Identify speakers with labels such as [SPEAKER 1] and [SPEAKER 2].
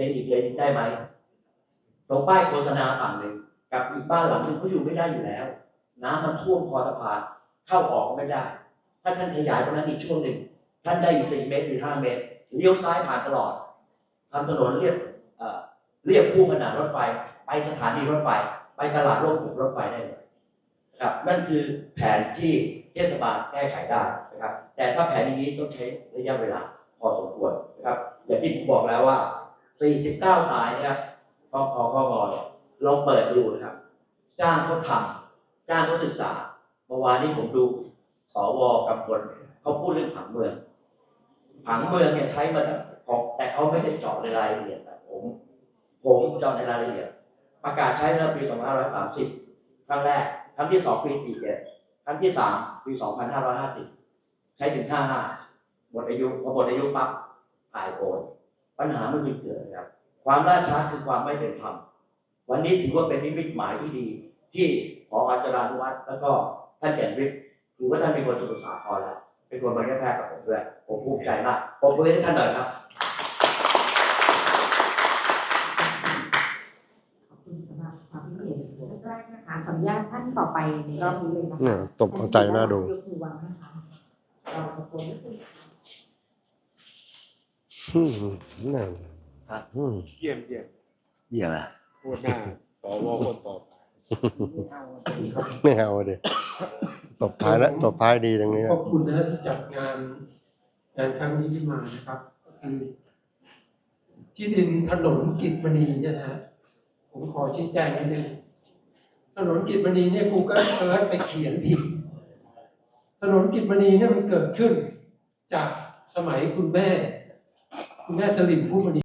[SPEAKER 1] เลนอีกเลนได้ไหมตรงป้ายโฆษณาฝั่งหนึ่งกับอีกบ้านหลังหนึ่งเขาอยู่ไม่ได้อยู่แล้ว น้ำมันท่วมคอสะพานเข้าออกไม่ได้ ถ้าท่านขยายตรงนั้นอีกช่วงหนึ่งท่านได้อีกสี่เมตรหรือห้าเมตรเลี้ยวซ้ายผ่านตลอดทำถนนเรียบเรียบคู่ขนานรถไฟ ไปสถานีรถไฟ ไปตลาดโลกรถไฟได้เลยครับนั่นคือแผนที่เทศบาลแก้ไขได้นะครับ แต่ถ้าแผนนี้ต้องใช้ระยะเวลาพอสมควรนะครับอย่างที่ผมบอกแล้วว่า 49 สายนะครับกคกงเนี่ยลองเปิดดูนะครับ จ้างเขาทำจ้างเขาศึกษาเมื่อวานนี้ผมดูสวกับคนเขาพูดเรื่องผังเมือง ผังเมืองเนี่ยใช้มาตั้งของแต่เขาไม่ได้เจาะในรายละเอียดแบบผม ผมเจาะในรายละเอียด ประกาศใช้เมื่อปี2530 ครั้งแรก ครั้งที่สองปี 47 ครั้งที่สามปี 2550 ใช้ถึง 55 หมดอายุพอหมดอายุปั๊บถ่ายโอน ปัญหามันจึงเกิดครับ ความล่าช้าคือความไม่เป็นธรรมวันนี้ถือว่าเป็นนิมิตหมายที่ดี ที่พออาจารย์นุวัฒน์แล้วก็ท่านแก่นวิทย์ถือว่าท่านเป็นคนสมุทรสาครแล้วเป็นคนมาแค่แพร่กับผมด้วยผมภูมิใจมากผมมือให้ท่านหน่อยครับ
[SPEAKER 2] ขอบคุณสำหรับความคิดเห็นแรกนะคะขออนุญาตท่านต่อไปในรอบนี้เลยนะ
[SPEAKER 3] เนี่ย
[SPEAKER 2] คะ
[SPEAKER 3] ตบเอาใจหน้าดู
[SPEAKER 2] ยกมือวางนะคะเราขอบคุณนิดนึง
[SPEAKER 3] อืมนั่น
[SPEAKER 1] ครับ
[SPEAKER 3] อืม
[SPEAKER 4] เยี่ยมเยี่ยม
[SPEAKER 1] เยี่ยมนะ
[SPEAKER 4] พูดหน้าสวคนต่อไป
[SPEAKER 3] ไม่เอาเดี๋ยตบท้ายแล้วตบท้ายดีตรงนี้
[SPEAKER 5] ขอบคุณนะที่จัดงานงานครั้งนี้ขึ้นมานะครับก็คือที่ดินถนนกิจมณีเนี่ยนะฮะผมขอชี้แจงนิดนึงถนนกิจมณีเนี่ยกูก็เอิร์ธไปเขียนผิด ถนนกิจมณีเนี่ยมันเกิดขึ้น จากสมัยคุณแม่ คุณแม่สลิมผู้มณี